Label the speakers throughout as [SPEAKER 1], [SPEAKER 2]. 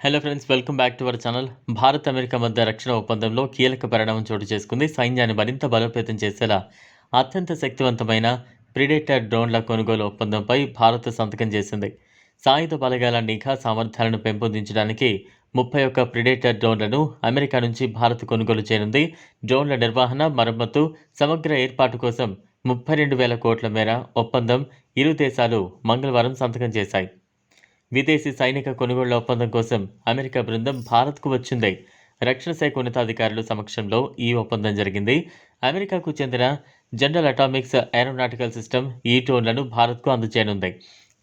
[SPEAKER 1] Hello friends welcome back to our channel Bharat America మధ్య రక్షణ ఒప్పందంలో కీలక పరిణామం చోటు చేసుకుంది. సైన్యాన్ని మరింత బలోపేతం చేసేలా అత్యంత శక్తివంతమైన ప్రిడేటర్ డ్రోన్ల కొనుగోలు ఒప్పందంపై భారత్ సంతకం చేసింది. సాయుధ బలగాల నిఘా సామర్థ్యాలను పెంపొందించడానికి ముప్పై ఒక్క ప్రిడేటర్ డ్రోన్లను అమెరికా నుంచి భారత్ కొనుగోలు చేయనుంది. డ్రోన్ల నిర్వహణ మరమ్మతు సమగ్ర ఏర్పాటు కోసం ముప్పై రెండు వేల కోట్ల మేర ఒప్పందం ఇరు దేశాలు మంగళవారం సంతకం చేశాయి. విదేశీ సైనిక కొనుగోళ్ళ ఒప్పందం కోసం అమెరికా బృందం భారత్కు వచ్చింది. రక్షణ శాఖ ఉన్నతాధికారుల సమక్షంలో ఈ ఒప్పందం జరిగింది. అమెరికాకు చెందిన జనరల్ అటామిక్స్ ఏరోనాటికల్ సిస్టమ్ ఈ డ్రోన్లను భారత్కు అందజేయనుంది.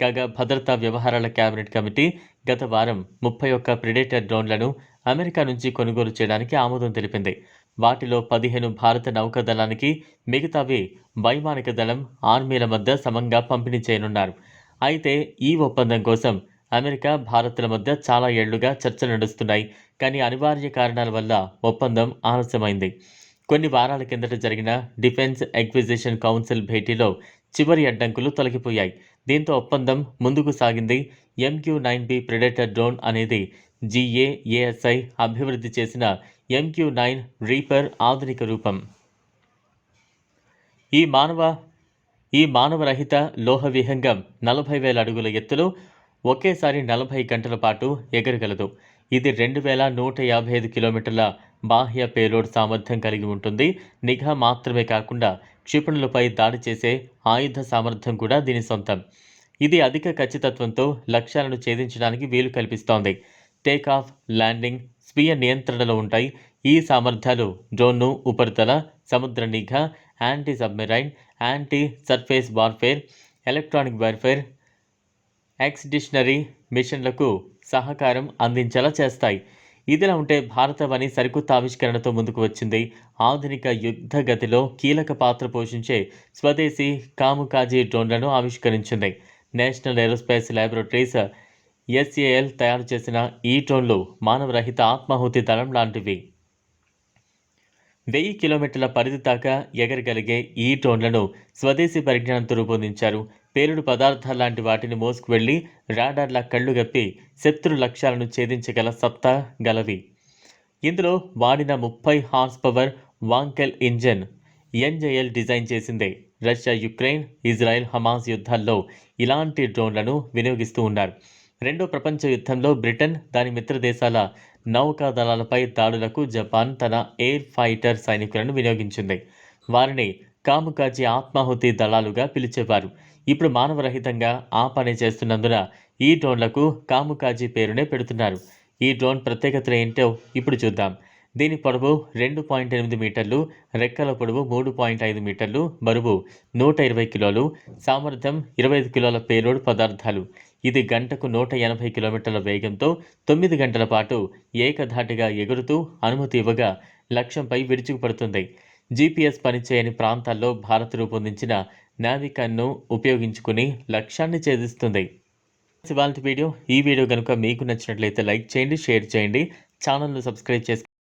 [SPEAKER 1] కాగా భద్రతా వ్యవహారాల కేబినెట్ కమిటీ గత వారం ముప్పై ఒక్క ప్రిడేటర్ డ్రోన్లను అమెరికా నుంచి కొనుగోలు చేయడానికి ఆమోదం తెలిపింది. వాటిలో పదిహేను భారత నౌకాదళానికి మిగతావి వైమానిక దళం ఆర్మీల మధ్య సమంగా పంపిణీ చేయనున్నారు. అయితే ఈ ఒప్పందం కోసం అమెరికా భారత్ల మధ్య చాలా ఏళ్ళుగా చర్చలు నడుస్తున్నాయి. కానీ అనివార్య కారణాల వల్ల ఒప్పందం ఆలస్యమైంది. కొన్ని వారాల కిందట జరిగిన డిఫెన్స్ ఎక్విజిషన్ కౌన్సిల్ భేటీలో చివరి అడ్డంకులు తొలగిపోయాయి. దీంతో ఒప్పందం ముందుకు సాగింది. MQ nine B predator drone అనేది జిఏఏఎస్ఐ అభివృద్ధి చేసిన ఎంక్యూ నైన్ రీపర్ ఆధునిక రూపం. ఈ మానవ ఈ మానవరహిత లోహ విహంగం నలభై వేల అడుగుల ఎత్తులో ఒకేసారి నలభై గంటల పాటు ఎగరగలదు. ఇది రెండు వేల నూట యాభై ఐదు కిలోమీటర్ల బాహ్య పేలోడ్ సామర్థ్యం కలిగి ఉంటుంది. నిఘా మాత్రమే కాకుండా క్షిపణులపై దాడి చేసే ఆయుధ సామర్థ్యం కూడా దీని సొంతం. ఇది అధిక ఖచ్చితత్వంతో లక్ష్యాలను ఛేదించడానికి వీలు కల్పిస్తోంది. టేక్ ఆఫ్ ల్యాండింగ్ స్వీయ నియంత్రణలో ఉంటాయి. ఈ సామర్థ్యాలు డ్రోన్ను ఉపరితల సముద్ర నిఘా anti submarine anti surface warfare electronic warfare expeditionary మిషన్లకు సహకారం అందించేలా చేస్తాయి. ఇదిలా ఉంటే భారతవని సరికొత్త ఆవిష్కరణతో ముందుకు వచ్చింది. ఆధునిక యుద్ధ గతిలో కీలక పాత్ర పోషించే స్వదేశీ కాముకాజీ డ్రోన్లను ఆవిష్కరించింది. నేషనల్ ఏరోస్పేస్ ల్యాబొరేటరీస్ ఎస్ఏఎల్ తయారు చేసిన ఈ డ్రోన్లు మానవరహిత ఆత్మాహుతి దళం లాంటివి. వెయ్యి కిలోమీటర్ల పరిధి దాకా ఎగరగలిగే ఈ డ్రోన్లను స్వదేశీ పరిజ్ఞానంతో రూపొందించారు. పేలుడు పదార్థాల లాంటి వాటిని మోసుకు వెళ్ళి రాడార్ల కళ్ళు గప్పి శత్రు లక్ష్యాలను ఛేదించగల సత్తా గలవి. ఇందులో వాడిన ముప్పై horse power Wankel engine NJL design చేసిందే. రష్యా యుక్రెయిన్ ఇజ్రాయెల్ హమాస్ యుద్ధాల్లో ఇలాంటి డ్రోన్లను వినియోగిస్తూ ఉన్నారు. రెండో ప్రపంచ యుద్ధంలో బ్రిటన్ దాని మిత్రదేశాల నౌకా దళాలపై దాడులకు జపాన్ తన ఎయిర్ ఫైటర్ సైనికులను వినియోగించింది. వారిని కాముకాజీ ఆత్మాహుతి దళాలుగా పిలిచేవారు. ఇప్పుడు మానవరహితంగా ఆ పని చేస్తున్నందున ఈ డ్రోన్లకు కాముకాజీ పేరునే పెడుతున్నారు. ఈ డ్రోన్ ప్రత్యేకతలు ఏంటో ఇప్పుడు చూద్దాం. దీని పొడవు రెండు పాయింట్ ఎనిమిది మీటర్లు రెక్కల పొడవు మూడు పాయింట్ ఐదు మీటర్లు బరువు నూట ఇరవై కిలోలు సామర్థ్యం ఇరవై ఐదు కిలోల పేలోడ్ పదార్థాలు. ఇది గంటకు నూట ఎనభై కిలోమీటర్ల వేగంతో తొమ్మిది గంటల పాటు ఏకధాటిగా ఎగురుతూ అనుమతి ఇవ్వగా లక్ష్యంపై విరుచుకుపడుతుంది. జీపీఎస్ పనిచేయని ప్రాంతాల్లో భారత్ రూపొందించిన నావికన్ను ఉపయోగించుకుని లక్ష్యాన్ని ఛేదిస్తుంది. ఇవాళ వీడియో ఈ వీడియో కనుక మీకు నచ్చినట్లయితే లైక్ చేయండి షేర్ చేయండి ఛానల్ను సబ్స్క్రైబ్ చేసుకోండి